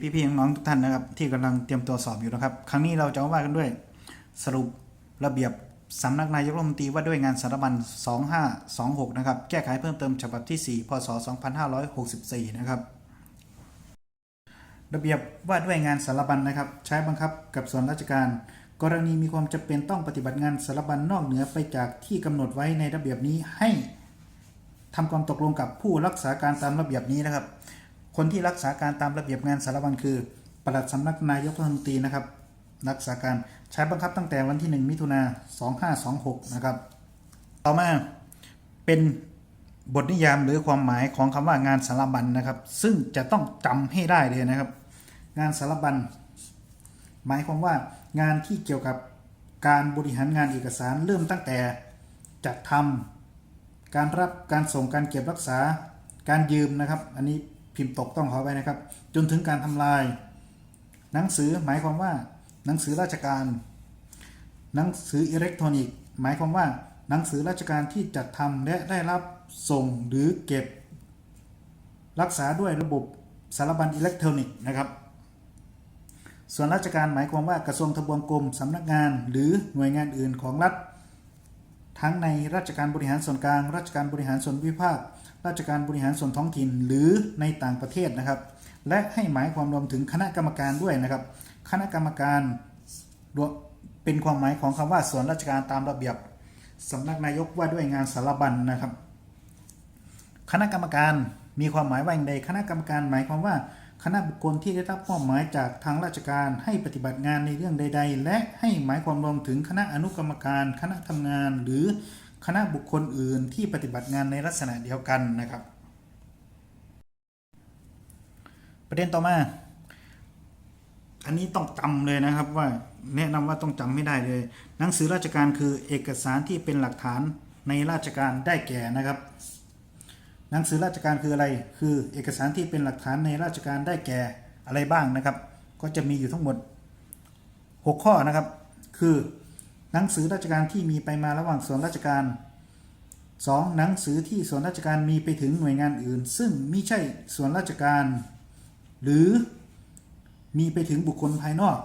พี่ๆน้องๆทุกท่านนะครับ ที่กำลังเตรียมตัวสอบอยู่นะครับ ครั้งนี้เราจะมาว่ากันด้วย สรุประเบียบสำนักนายกรัฐมนตรีว่าด้วยงานสารบัญ 2526 นะครับ แก้ไขเพิ่มเติมฉบับที่ 4 พศ 2564 นะครับ ระเบียบว่าด้วยงานสารบัญนะครับ ใช้บังคับกับส่วนราชการ กรณีมีความจำเป็นต้องปฏิบัติงานสารบัญนอกเหนือไปจากที่กำหนดไว้ในระเบียบนี้ให้ทำความตกลงกับผู้รักษาการตามระเบียบนี้นะครับ คนที่รักษาการตามระเบียบงานสารบัญคือปลัดสำนักนายกรัฐมนตรีนะครับ รักษาการใช้บังคับตั้งแต่วันที่ 1 มิถุนา2526 นะครับ ต่อมาเป็นบทนิยามหรือความหมายของคำว่างานสารบัญนะครับ ซึ่งจะต้องจำให้ได้เลยนะครับ งานสารบัญหมายความว่างานที่เกี่ยวกับการบริหารงานเอกสารเริ่มตั้งแต่จัดทำการรับการส่งการเก็บรักษาการยืมนะครับ อันนี้ พิมพ์ตกต้องขอไปนะครับ จนถึงการทำลาย หนังสือหมายความว่า หนังสือราชการ หนังสืออิเล็กทรอนิกส์ หมายความว่า หนังสือราชการที่จัดทำและได้รับส่งหรือเก็บ รักษาด้วยระบบสารบัญอิเล็กทรอนิกส์นะครับส่วนราชการหมายความว่ากระทรวงทบวงกรมสำนักงาน หรือหน่วยงานอื่นของรัฐ ทั้งในราชการบริหารส่วนกลาง ราชการบริหารส่วนภูมิภาค ราชการบริหารส่วนท้องถิ่น หรือในต่างประเทศนะครับ และให้หมายความรวมถึงคณะกรรมการด้วยนะครับ คณะกรรมการเป็นความหมายของคำว่าส่วนราชการตามระเบียบสำนักนายกว่าด้วยงานสารบัญนะครับ คณะกรรมการมีความหมายว่าอย่างใดคณะกรรมการหมายความว่า คณะบุคคลที่ได้รับมอบหมายจากทางราชการให้ปฏิบัติงานในเรื่องใด ๆ และให้หมายความรวมถึงคณะอนุกรรมการ คณะทำงาน หรือคณะบุคคลอื่นที่ปฏิบัติงานในลักษณะเดียวกันนะครับ ประเด็นต่อมา อันนี้ต้องจำเลยนะครับว่าแนะนำว่าต้องจำไม่ได้เลย หนังสือราชการคือเอกสารที่เป็นหลักฐานในราชการได้แก่นะครับ หนังสือราชการคืออะไร คือเอกสารที่เป็นหลักฐานในราชการได้แก่อะไรบ้างนะครับ ก็จะมีอยู่ทั้งหมด 6 ข้อนะครับ คือ หนังสือราชการที่มีไปมาระหว่างส่วนราชการ 2. หนังสือที่ส่วนราชการมีไปถึงหน่วยงานอื่น ซึ่งไม่ใช่ส่วนราชการ หรือมีไปถึงบุคคลภายนอก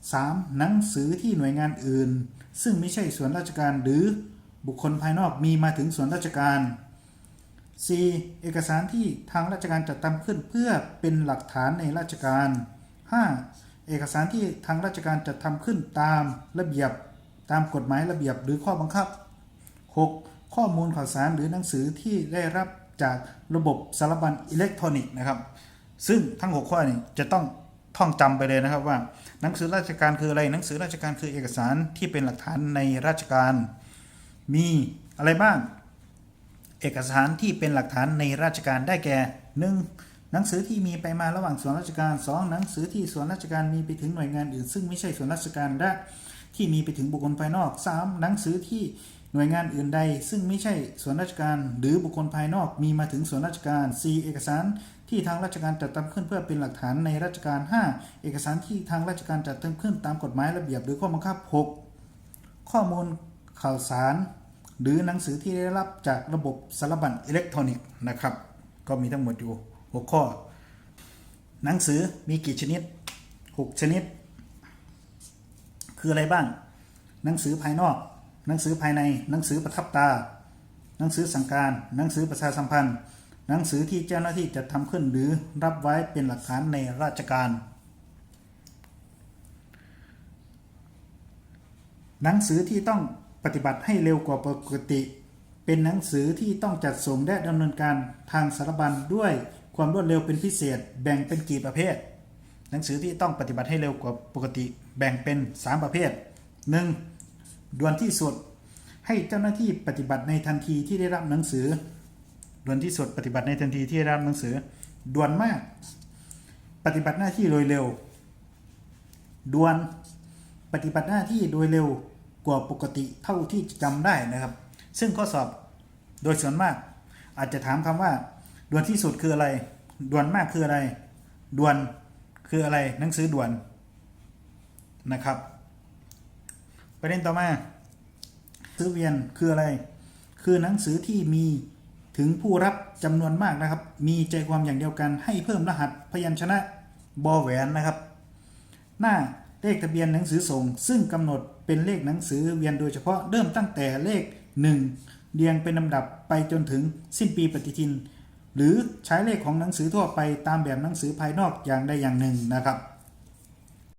3. หนังสือที่หน่วยงานอื่น ซึ่งไม่ใช่ส่วนราชการหรือบุคคลภายนอกมีมาถึงส่วนราชการ 4. เอกสารที่ทางราชการจัดทำขึ้นเพื่อเป็นหลักฐานในราชการ 5. เอกสารที่ทางราชการจัดทำขึ้นตามระเบียบตามกฎหมายระเบียบหรือข้อบังคับ 6. ข้อมูลข่าวสารหรือหนังสือที่ได้รับจากระบบสารบัญอิเล็กทรอนิกส์นะครับ ซึ่งทั้ง 6 ข้อนี้จะต้องท่องจำไปเลยนะครับว่า หนังสือราชการคืออะไรหนังสือราชการคือเอกสารที่เป็นหลักฐานในราชการ มีอะไรบ้าง เอกสารที่เป็นหลักฐานในราชการได้แก่ 1. หนังสือที่มีไปมาระหว่างส่วนราชการ 2. หนังสือที่ส่วนราชการมีไปถึงหน่วยงานอื่น ซึ่งไม่ใช่ส่วนราชการและที่มีไปถึงบุคคลภายนอก 3. หนังสือที่หน่วยงานอื่นใด ซึ่งไม่ใช่ส่วนราชการหรือบุคคลภายนอกมีมาถึงส่วนราชการ 4. เอกสารที่ทางราชการจัดทำขึ้นเพื่อเป็นหลักฐานในราชการ 5. เอกสารที่ทางราชการจัดทำขึ้นตามกฎหมายระเบียบหรือข้อบังคับ 6. ข้อมูลข่าวสาร หรือหนังสือที่ได้รับจากระบบสารบัญอิเล็กทรอนิกส์นะครับ ก็มีทั้งหมดอยู่ 6 ข้อ หนังสือมีกี่ชนิด 6 ชนิด คืออะไรบ้าง หนังสือภายนอก หนังสือภายใน หนังสือประทับตา หนังสือสั่งการ หนังสือประชาสัมพันธ์ หนังสือที่เจ้าหน้าที่จัดทำขึ้นหรือรับไว้เป็นหลักฐานในราชการ หนังสือที่ต้อง ปฏิบัติให้เร็วกว่าปกติ เป็นหนังสือที่ต้องจัดส่งและดำเนินการทางสารบัญด้วยความรวดเร็วเป็นพิเศษ แบ่งเป็นกี่ประเภท หนังสือที่ต้องปฏิบัติให้เร็วกว่าปกติ แบ่งเป็น 3 ประเภท 1. ด่วนที่สุด ให้เจ้าหน้าที่ปฏิบัติในทันทีที่ได้รับหนังสือ ด่วนที่สุดปฏิบัติในทันทีที่ได้รับหนังสือ ด่วนมาก ปฏิบัติหน้าที่โดยเร็ว ด่วน ปฏิบัติหน้าที่โดยเร็ว กว่าปกติเท่าที่จำได้นะครับ ซึ่งข้อสอบโดยส่วนมาก อาจจะถามคำว่าด่วนที่สุดคืออะไร ด่วนมากคืออะไร ด่วนคืออะไรหนังสือด่วนนะครับ ประเด็นต่อมาซื้อเวียนคืออะไร คือหนังสือที่มีถึงผู้รับจำนวนมากนะครับ มีใจความอย่างเดียวกันให้เพิ่มรหัสพยัญชนะบอแหวนนะครับ หน้า เลขทะเบียนหนังสือส่ง ซึ่งกำหนดเป็นเลขหนังสือเวียนโดยเฉพาะเริ่มตั้งแต่เลข 1 เรียงเป็นลำดับไปจนถึงสิ้นปีปฏิทิน หรือใช้เลขของหนังสือทั่วไปตามแบบหนังสือภายนอกอย่างใดอย่างหนึ่งนะครับ